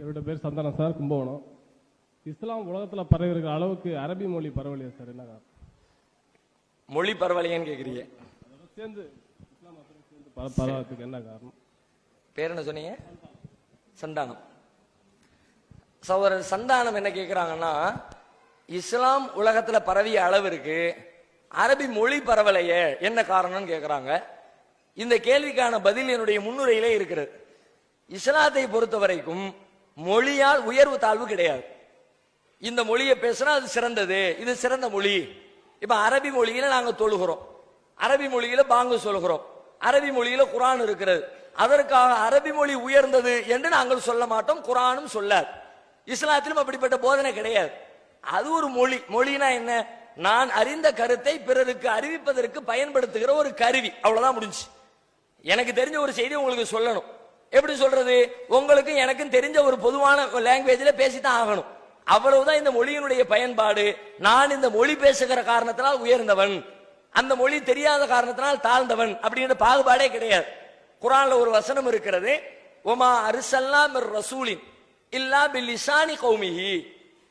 என்னோட பேர் சந்தானம் சார் கும்பகோணம். இஸ்லாம் உலகத்தில் பரவி இருக்கிற அளவுக்கு அரபி மொழி பரவலையா சார்? என்ன? மொழி பரவலையன்னு கேக்குறீங்க. அதோட சேர்ந்து இஸ்லாம் சேர்ந்து பர பரவறதுக்கு என்ன காரணம்? பேர் என்ன சொன்னீங்க? சந்தானம். சகோதரர் சந்தானம் என்ன கேக்குறாங்கன்னா இஸ்லாம் உலகத்துல பரவிய அளவிற்கு அரபி மொழி பரவலையே என்ன காரணம்னு கேக்குறாங்க. இந்த கேள்விக்கான பதில் என்னுடைய முன்னுரையிலே இருக்கிறது. இஸ்லாத்தை பொறுத்த வரைக்கும் மொழியால் உயர்வு தாழ்வு கிடையாது. இந்த மொழியை பேசினா அது சிறந்தது. இது சிறந்த மொழி. இப்ப அரபி மொழியில நாங்க தொழுகிறோம். அரபி மொழியில பாங்கு சொல்கிறோம். அரபி மொழியில குரான் இருக்கிறது. அதற்காக அரபி மொழி உயர்ந்தது என்று நாங்கள் சொல்ல மாட்டோம். குரானும் சொல்லாது. இஸ்லாத்திலும் அப்படிப்பட்ட போதனை கிடையாது. அது ஒரு மொழி. மொழினா என்ன? நான் அறிந்த கருத்தை பிறருக்கு அறிவிப்பதற்கு பயன்படுத்துகிற ஒரு கருவி. அவ்வளவுதான் முடிஞ்சு எனக்கு தெரிஞ்ச ஒரு செய்தி உங்களுக்கு சொல்லணும். எப்படி சொல்றது? உங்களுக்கு எனக்கும் தெரிஞ்ச ஒரு பொதுவான லாங்குவேஜில் பேசித்தான் ஆகணும். அவ்வளவுதான் இந்த மொழியினுடைய பயன்பாடு. நான் இந்த மொழி பேசுகிற காரணத்தினால் உயர்ந்தவன். அந்த மொழி தெரியாத காரணத்தினால் தாழ்ந்தவன் அப்படிங்கிற பாகுபாடே கிடையாது. குரான்ல ஒரு வசனம் இருக்கிறது. ஒமா அரிசல்லாம் ரசூலின் இல்லா பில்லிசானி கௌமிஹி.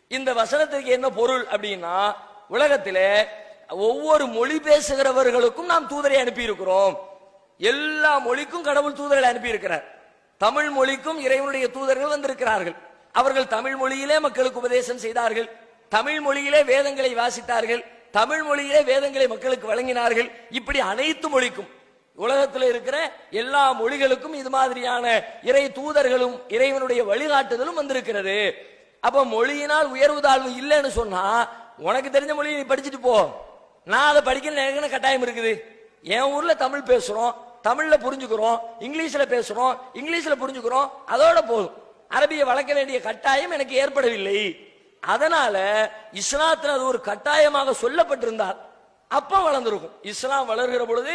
இந்த வசனத்துக்கு என்ன பொருள் அப்படின்னா உலகத்தில் ஒவ்வொரு மொழி பேசுகிறவர்களுக்கும் நாம் தூதரை அனுப்பி இருக்கிறோம் எல்லா மொழிக்கும் கடவுள் தூதர்களை அனுப்பி இருக்கிறார் தமிழ் மொழிக்கும் இறைவனுடைய தூதர்கள் வந்திருக்கிறார்கள். அவர்கள் தமிழ் மொழியிலே மக்களுக்கு உபதேசம் செய்தார்கள். தமிழ் மொழியிலே வேதங்களை வாசித்தார்கள். தமிழ் மொழியிலே வேதங்களை மக்களுக்கு வழங்கினார்கள். இப்படி அனைத்து மொழிக்கும் உலகத்தில் இருக்கிற எல்லா மொழிகளுக்கும் இது மாதிரியான இறை தூதர்களும் இறைவனுடைய வழிகாட்டுதலும் வந்திருக்கிறது. அப்ப மொழியினால் உயர்வு தாழ்வு இல்லைன்னு சொன்னா உனக்கு தெரிஞ்ச மொழியை நீ படிச்சுட்டு போ. நான் அதை படிக்கணும் கட்டாயம் இருக்குது? என் ஊர்ல தமிழ் பேசுறோம். தமிழில் புரிஞ்சுக்கிறோம் இங்கிலீஷில் பேசுகிறோம் இங்கிலீஷில் புரிஞ்சுக்கிறோம் அதோட போதும். அரபியை வளர்க்க வேண்டிய கட்டாயம் எனக்கு ஏற்படவில்லை. அதனால இஸ்லாத்தில் அது ஒரு கட்டாயமாக சொல்லப்பட்டிருந்தால் அப்போ வளர்ந்துருக்கும். இஸ்லாம் வளர்கிற பொழுது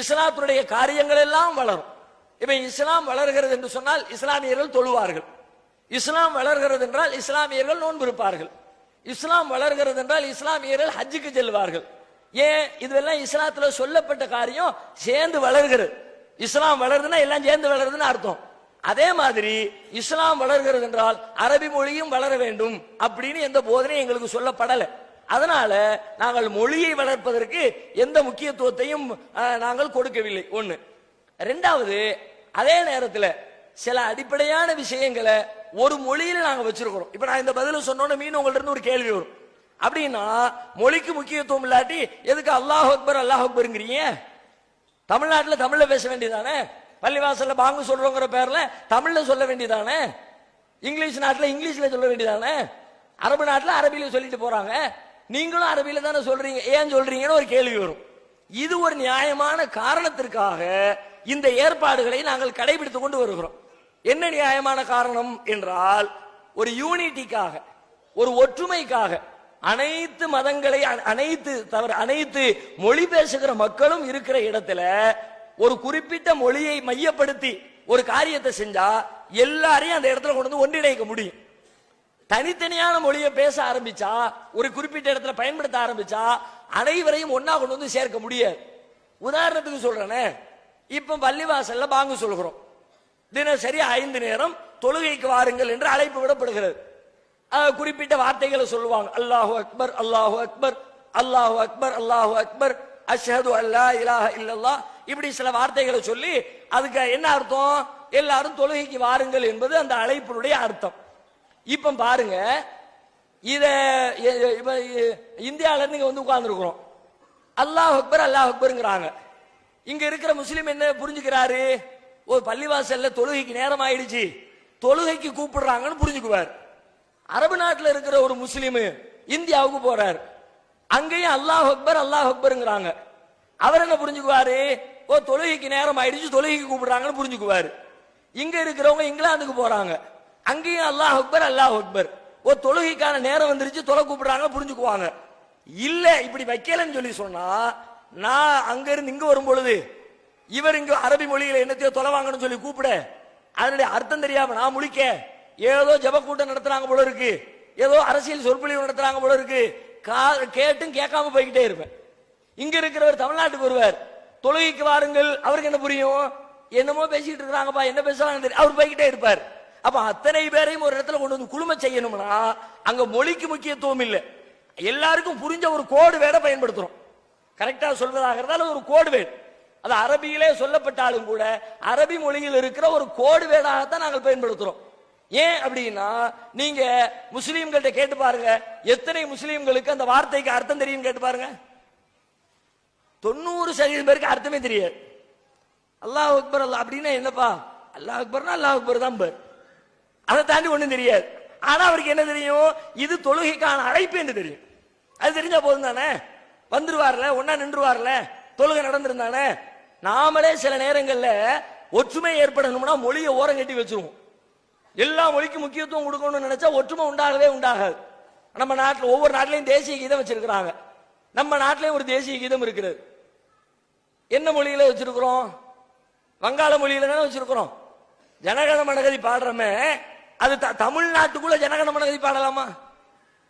இஸ்லாத்தினுடைய காரியங்கள் எல்லாம் வளரும். இப்போ இஸ்லாம் வளர்கிறது என்று சொன்னால் இஸ்லாமியர்கள் தொழுவார்கள். இஸ்லாம் வளர்கிறது என்றால் இஸ்லாமியர்கள் நோன்பு இருப்பார்கள். இஸ்லாம் வளர்கிறது என்றால் இஸ்லாமியர்கள் ஹஜ்ஜுக்கு செல்வார்கள். ஏன் இதுவெல்லாம் இஸ்லாத்துல சொல்லப்பட்ட காரியம்? சேர்ந்து வளர்கிறது. இஸ்லாம் வளருதுன்னா எல்லாம் சேர்ந்து வளருதுன்னு அர்த்தம். அதே மாதிரி இஸ்லாம் வளர்கிறது என்றால் அரபி மொழியும் வளர வேண்டும் அப்படின்னு எந்த போதனையும் எங்களுக்கு சொல்லப்படலை. அதனால நாங்கள் மொழியை வளர்ப்பதற்கு எந்த முக்கியத்துவத்தையும் நாங்கள் கொடுக்கவில்லை. ஒண்ணு. ரெண்டாவது அதே நேரத்தில் சில அடிப்படையான விஷயங்களை ஒரு மொழியில நாங்கள் வச்சிருக்கிறோம். இப்ப நான் இந்த பதில சொன்னோன்னு மீன் உங்கள்ட்ட இருந்து ஒரு கேள்வி வரும். அப்படின்னா மொழிக்கு முக்கியத்துவம் இல்லாட்டி எதுக்கு அல்லாஹ் அக்பர் அல்லாஹ் அக்பருங்கிறீங்க? தமிழ்நாட்டில் தமிழில் பேச வேண்டியதானே? பள்ளிவாசல்ல பாங்கு சொல்றோங்கிற பேர்ல தமிழ்ல சொல்ல வேண்டியதானே? இங்கிலீஷ் நாட்டில் இங்கிலீஷ்ல சொல்ல வேண்டியதானே? அரபு நாட்டில் அரபியில சொல்லிட்டு போறாங்க. நீங்களும் அரபியில தானே சொல்றீங்க. ஏன் சொல்றீங்கன்னு ஒரு கேள்வி வரும். இது ஒரு நியாயமான காரணத்திற்காக இந்த ஏற்பாடுகளை நாங்கள் கடைபிடித்து கொண்டு வருகிறோம். என்ன நியாயமான காரணம் என்றால் ஒரு யூனிட்டிக்காக ஒரு ஒற்றுமைக்காக அனைத்து மதங்களை அனைத்து தவிர அனைத்து மொழி பேசுகிற மக்களும் இருக்கிற இடத்துல ஒரு குறிப்பிட்ட மொழியை மையப்படுத்தி ஒரு காரியத்தை செஞ்சா எல்லாரையும் அந்த இடத்துல கொண்டு வந்து ஒன்றிணைக்க முடியும். தனித்தனியான மொழியை பேச ஆரம்பிச்சா ஒரு குறிப்பிட்ட இடத்துல பயன்படுத்த ஆரம்பிச்சா அனைவரையும் ஒன்னா கொண்டு வந்து சேர்க்க முடியாது. உதாரணத்துக்கு சொல்றேனே இப்ப பள்ளிவாசல்ல பாங்கு சொல்கிறோம் தினசரி ஐந்து நேரம் தொழுகைக்கு வாருங்கள் என்று அழைப்பு விடப்படுகிறது. குறிப்பிட்ட வார்த்தைகளை சொல்லுவாங்க. அல்லாஹு அக்பர் அல்லாஹு அக்பர் அல்லாஹு அக்பர் அல்லாஹு அக்பர் அஷ்ஹது அல்லா இலாஹ இல்லல்லாஹ். இப்படி சில வார்த்தைகளை சொல்லி அதுக்கு என்ன அர்த்தம்? எல்லாரும் தொழுகைக்கு வாருங்கள் என்பது அந்த அழைப்பினுடைய அர்த்தம். இப்ப பாருங்க இத எ- எ- இந்தியால இருந்து வந்து உட்கார்ந்துருக்கிறோம். அல்லாஹ் அக்பர் அல்லாஹ் அக்பருங்கிறாங்க. இங்க இருக்கிற முஸ்லீம் என்ன புரிஞ்சுக்கிறாரு? ஒரு பள்ளிவாசல்ல தொழுகைக்கு நேரம் ஆயிடுச்சு. தொழுகைக்கு கூப்பிடுறாங்கன்னு புரிஞ்சுக்குவார். அரபு நாட்டில் இருக்கிற ஒரு முஸ்லீம் இந்தியாவுக்கு போறார். அங்கேயும் அல்லாஹ் அக்பர் அல்லாஹ் அக்பருங்கிறாங்க. அவர் என்ன புரிஞ்சுக்குவாரு? ஓ தொழுகைக்கு நேரம் ஆயிடுச்சு தொழுகைக்கு கூப்பிடுறாங்கன்னு புரிஞ்சுக்குவாரு. இங்க இருக்கிறவங்க இங்கிலாந்துக்கு போறாங்க. அங்கேயும் அல்லாஹ் அக்பர் அல்லாஹ் அக்பர். ஓ தொழுகைக்கான நேரம் வந்துருச்சு தொலை கூப்பிடுறாங்க புரிஞ்சுக்குவாங்க. இல்ல இப்படி வைக்கலன்னு சொல்லி சொன்னா நான் அங்க இருந்து இங்க வரும் பொழுது இவர் இங்க அரபி மொழியில என்னத்தையோ தொலை வாங்கணும்னு சொல்லி கூப்பிட அதனுடைய அர்த்தம் தெரியாம நான் முழிக்க ஏதோ ஜப கூட்டம் நடத்துறாங்க போல இருக்கு. ஏதோ அரசியல் சொற்பொழிவு நடத்துறாங்க போல இருக்கு. கா- கேட்டும் கேட்காம போய்கிட்டே இருப்பேன். இங்க இருக்கிறவர் தமிழ்நாட்டுக்கு வருவார். தொழுகைக்கு வாருங்கள் அவருக்கு என்ன புரியும்? என்னமோ பேசிட்டு இருக்கிறாங்கப்பா என்ன பேசுறாங்க தெரியும் அவர் போய்கிட்டே இருப்பார். அப்ப அத்தனை பேரையும் ஒரு இடத்துல கொண்டு வந்து குழும செய்யணும்னா அங்க மொழிக்கு முக்கியத்துவம் இல்லை. எல்லாருக்கும் புரிஞ்ச ஒரு கோடு வேட பயன்படுத்துறோம். கரெக்டா சொல்வதாக இருந்தாலும் ஒரு கோடு வேடு. அது அரபியிலே சொல்லப்பட்டாலும் கூட அரபி மொழியில் இருக்கிற ஒரு கோடு வேடாகத்தான் நாங்கள் பயன்படுத்துறோம். ஏன் அப்படின்னா நீங்க முஸ்லீம்கள்ட்ட கேட்டு பாருங்க. எத்தனை முஸ்லீம்களுக்கு அந்த வார்த்தைக்கு அர்த்தம் தெரியும் கேட்டு பாருங்க. தொண்ணூறு சதவீதம் பேருக்கு அர்த்தமே தெரியாது. அல்லாஹ் அக்பர் அல்லாஹ் அப்படின்னா என்னப்பா? அல்லாஹ் அக்பர்னா அல்லாஹ் அக்பர் தான் பர். அதை தாண்டி ஒண்ணும் தெரியாது. ஆனா அவருக்கு என்ன தெரியும்? இது தொழுகைக்கான அழைப்பு என்று தெரியும். அது தெரிஞ்சா போதும் தானே? வந்துருவார்ல ஒன்னா நின்றுவார்ல தொழுகை நடந்திருந்தானே? நாமளே சில நேரங்கள்ல ஒற்றுமை ஏற்படணும்னா மொழியை ஓரம் கட்டி வச்சிருவோம். எல்லா மொழிக்கும் முக்கியத்துவம் கொடுக்கணும்னு நினைச்சா ஒற்றுமை உண்டாகவே உண்டாகாது. நம்ம நாட்டில் ஒவ்வொரு நாட்டிலையும் தேசிய கீதம் வச்சிருக்கிறாங்க. நம்ம நாட்டிலையும் ஒரு தேசிய கீதம் இருக்கிறது. என்ன மொழியில வச்சிருக்கிறோம்? வங்காள மொழியில தானே வச்சிருக்கிறோம். ஜனகண மனகதி பாடுறமே அது த- தமிழ்நாட்டுக்குள்ள ஜனகண மனகதி பாடலாமா?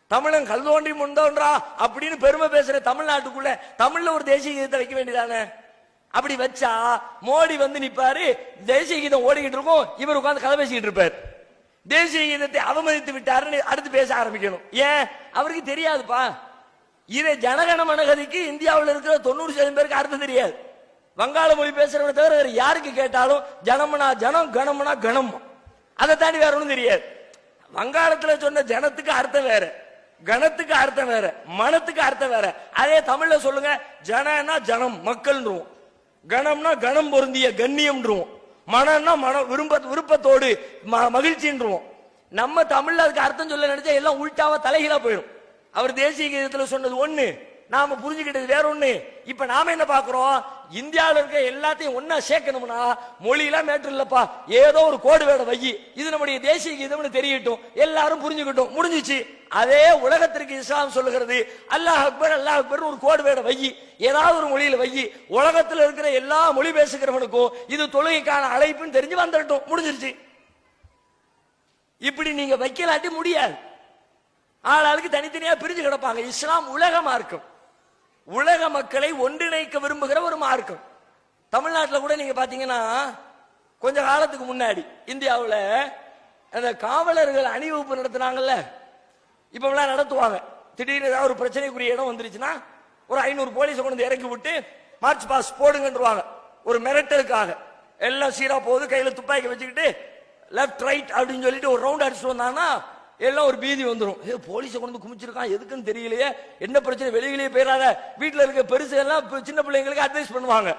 தமிழன் கல் தோன்றி முந்தோன்றா அப்படின்னு பெருமை பேசுற தமிழ்நாட்டுக்குள்ள தமிழ்ல ஒரு தேசிய கீதத்தை வைக்க வேண்டியதானே? அப்படி வச்சா மோடி வந்து நிப்பாரு தேசிய கீதம் ஓடிக்கிட்டு இருக்கும் இவர் உட்காந்து கதை பேசிக்கிட்டு இருப்பார். தேசிய கீதத்தை அவமதித்து விட்டாருன்னு அடுத்து பேச ஆரம்பிக்கணும். ஏன்? அவருக்கு தெரியாதுப்பா. இதை ஜனகண மனகதிக்கு இந்தியாவில் இருக்கிற தொண்ணூறு சதவீதம் பேருக்கு அர்த்தம் தெரியாது. வங்காள மொழி பேசுறவங்க தவிர வேற யாருக்கு கேட்டாலும் ஜனமனா ஜனம் கணமனா கணம் அதை தாண்டி வேற ஒன்றும் தெரியாது. வங்காளத்தில் சொன்ன ஜனத்துக்கு அர்த்தம் வேற. கணத்துக்கு அர்த்தம் வேற. மனத்துக்கு அர்த்தம் வேற. அதே தமிழ்ல சொல்லுங்க ஜனனா ஜனம் மக்கள்ன்றோம் கணம்னா கணம் பொருந்திய கண்ணியம்ன்றோம் மனம்னா மனம் விரும்ப விருப்பத்தோடு ம- மகிழ்ச்சின்றோம் நம்ம தமிழ்ல அதுக்கு அர்த்தம் சொல்ல நினைச்சா எல்லாம் உள்டாவா தலைகீழா போயிடும். அவர் தேசிய கீதத்தில் சொன்னது ஒண்ணு நாம புரிஞ்சுக்கிட்டது வேற ஒண்ணு. இப்ப நாம என்ன பாக்குறோம்? இந்தியாவுல இருக்க எல்லாத்தையும் ஒன்னா சேர்க்கணும்னா மொழியெல்லாம் மேட்ரு இல்லப்பா. ஏதோ ஒரு கோடு வேட வை. இது நம்முடைய தேசிய கீதம்னு தெரியட்டும். எல்லாரும் புரிஞ்சுக்கிட்டோம். முடிஞ்சிச்சு. அதே உலகத்திற்கு இஸ்லாம் சொல்லுகிறது அல்லாஹ் அக்பர் அல்லாஹ் அக்பர் ஒரு கோடு வேட வை. ஏதாவது ஒரு மொழியில வை. உலகத்துல இருக்கிற எல்லா மொழி பேசுகிறவனுக்கும் இது தொழுகைக்கான அழைப்புன்னு தெரிஞ்சு வந்துடட்டும். முடிஞ்சிருச்சு. இப்படி நீங்க வைக்கலாட்டி முடியாது. ஆளாளுக்கு தனித்தனியா பிரிஞ்சு கிடப்பாங்க. இஸ்லாம் உலக மார்க்கம் உலக மக்களை ஒன்றிணைக்க விரும்புகிற ஒரு மார்க்கம். தமிழ்நாட்டில் கூட நீங்க பாத்தீங்கன்னா கொஞ்ச காலத்துக்கு முன்னாடி இந்தியாவில் அந்த காவலர்கள் அணிவகுப்பு நடத்துனாங்கல்ல? இப்பெல்லாம் நடத்துவாங்க. திடீர்னு ஏதாவது ஒரு பிரச்சனைக்குரிய இடம் வந்துருச்சுன்னா ஒரு ஐநூறு போலீஸை கொண்டு வந்து இறக்கி விட்டு மார்ச் பாஸ் போடுங்கன்றுவாங்க. ஒரு மிரட்டலுக்காக. எல்லாம் சீரா போகுது கையில் துப்பாக்கி வச்சுக்கிட்டு லெஃப்ட் ரைட் அப்படின்னு சொல்லிட்டு ஒரு ரவுண்ட் அடிச்சுட்டு வந்தாங்கன்னா எல்லாம் ஒரு பீதி வந்துடும் ஏ போலீஸை கொண்டு வந்து குமிச்சிருக்கான். எதுக்குன்னு தெரியலையே. என்ன பிரச்சனை? வெளியிலேயே போயிடாத வீட்டில் இருக்க பெருசு எல்லாம் சின்ன பிள்ளைங்களுக்கு அட்வைஸ் பண்ணுவாங்க.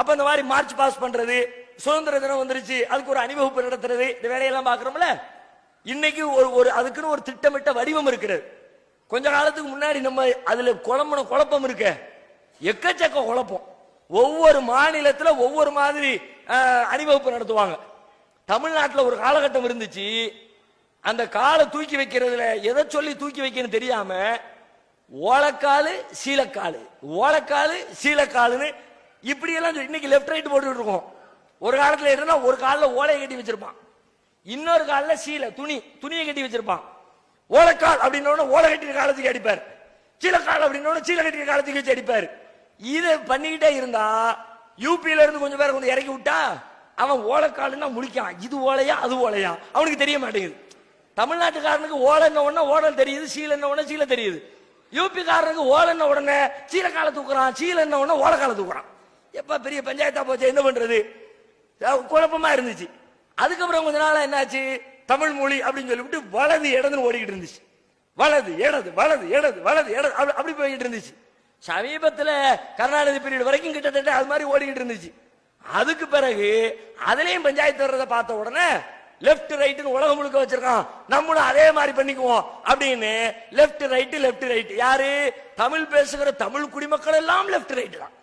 அப்ப இந்த மாதிரி மார்ச் பாஸ் பண்றது சுதந்திர தினம் வந்துருச்சு அதுக்கு ஒரு அணிவகுப்பு நடத்துறது இந்த வேலையெல்லாம் பாக்குறோம்ல இன்னைக்கு ஒரு ஒரு அதுக்குன்னு ஒரு திட்டமிட்ட வடிவம் இருக்கிறது கொஞ்ச காலத்துக்கு முன்னாடி நம்ம அதுல குழம்புன குழப்பம் இருக்க. எக்கச்சக்க குழப்பம். ஒவ்வொரு மாநிலத்துல ஒவ்வொரு மாதிரி அணிவகுப்பு நடத்துவாங்க. தமிழ்நாட்டில் ஒரு காலகட்டம் இருந்துச்சு. அந்த காலை தூக்கி வைக்கிறதுல எதை சொல்லி தூக்கி வைக்கணும் தெரியாம ஓலக்காலு சீலக்காலு. ஓலக்காலு சீலக்காலுன்னு இப்படி எல்லாம் இன்னைக்கு லெஃப்ட் ரைட் போட்டுட்டு இருக்கோம். ஒரு காலத்துல என்னன்னா ஒரு காலில் ஓலையை கட்டி வச்சிருப்பான். இன்னொரு காலில் சீலை துணி துணியை கட்டி வச்சிருப்பான். ஓலைக்கால் அப்படின்னோட ஓலை கட்டின காலத்துக்கு அடிப்பார். சீலக்கால் அப்படின்னோட சீலை கட்டின காலத்துக்கு வச்சு அடிப்பார். இதை பண்ணிக்கிட்டே இருந்தா யூபியில இருந்து கொஞ்சம் பேரை கொஞ்சம் இறக்கி விட்டா அவன் ஓலைக்காலுன்னா முழிக்கான் இது ஓலையா அது ஓலையா? அவனுக்கு தெரிய மாட்டேங்குது. தமிழ்நாட்டுக்காரனுக்கு ஓலன்ன உடனே ஓடல் தெரியுது சீலன்ன உடனே சீலை தெரியுது. யூபி காரனுக்கு ஓலைன்ன உடனே சீலக்கால தூக்குறான் சீலன்ன உடனே ஓலக்கால தூக்குறான். எப்ப பெரிய பஞ்சாயத்தா போச்சு என்ன பண்றது? குழப்பமா இருந்துச்சு. அதுக்கப்புறம் கொஞ்ச நாள் என்னாச்சு? தமிழ் மொழி அப்படின்னு சொல்லிவிட்டு வலது இடதுன்னு ஓடிக்கிட்டு இருந்துச்சு. வலது இடது வலது இடது வலது இடது அப்படி- அப்படி போய்கிட்டு இருந்துச்சு. சமீபத்தில் கருணாநிதி பீரியட் வரைக்கும் கிட்டத்தட்ட அது மாதிரி ஓடிக்கிட்டு இருந்துச்சு. அதுக்கு பிறகு அதுலேயும் பஞ்சாயத்து வர்றதை பார்த்த உடனே லெஃப்ட் ரைட்டுன்னு உலகம் முழுக்க வச்சிருக்கான். நம்மளும் அதே மாதிரி பண்ணிக்குவோம். அப்படின்னு லெஃப்ட் ரைட் லெஃப்ட் ரைட் யாரு? தமிழ் பேசுகிற தமிழ் குடிமக்கள் எல்லாம் லெஃப்ட் ரைட் தான்.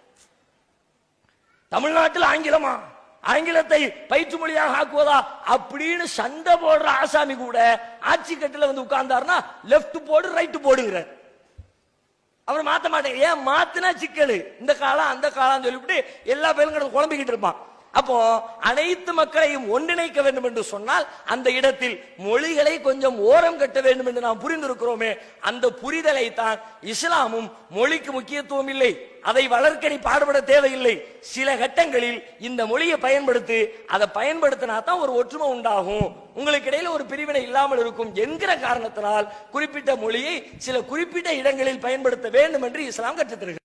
தமிழ்நாட்டில் ஆங்கிலமா? ஆங்கிலத்தை பயிற்று மொழியாக ஆக்குவதா? அப்படின்னு சண்டை போடுற ஆசாமி கூட ஆட்சி கட்டில வந்து உட்கார்ந்தாருன்னா லெஃப்ட் போடு ரைட் போடுங்கிறார். அவர் மாத்த மாட்டேன் ஏன்? மாத்தினா சிக்கல். இந்த காலம் அந்த காலம் சொல்லிவிட்டு எல்லா பேரும் குழம்பிக்கிட்டு இருப்பான். அப்போ அனைத்து மக்களையும் ஒன்றிணைக்க வேண்டும் என்று சொன்னால் அந்த இடத்தில் மொழிகளை கொஞ்சம் ஓரம் கட்ட வேண்டும் என்று நாம் புரிந்திருக்கிறோமே அந்த புரிதலை தான் இஸ்லாமும் மொழிக்கு முக்கியத்துவம் இல்லை அதை வளர்க்கணி பாடுபட தேவையில்லை. சில கட்டங்களில் இந்த மொழியை பயன்படுத்தி அதை பயன்படுத்தினா தான் ஒரு ஒற்றுமை உண்டாகும். உங்களுக்கு இடையில ஒரு பிரிவினை இல்லாமல் இருக்கும் என்கிற காரணத்தினால் குறிப்பிட்ட மொழியை சில குறிப்பிட்ட இடங்களில் பயன்படுத்த வேண்டும் என்று இஸ்லாம் கற்றுத்தருகிறது.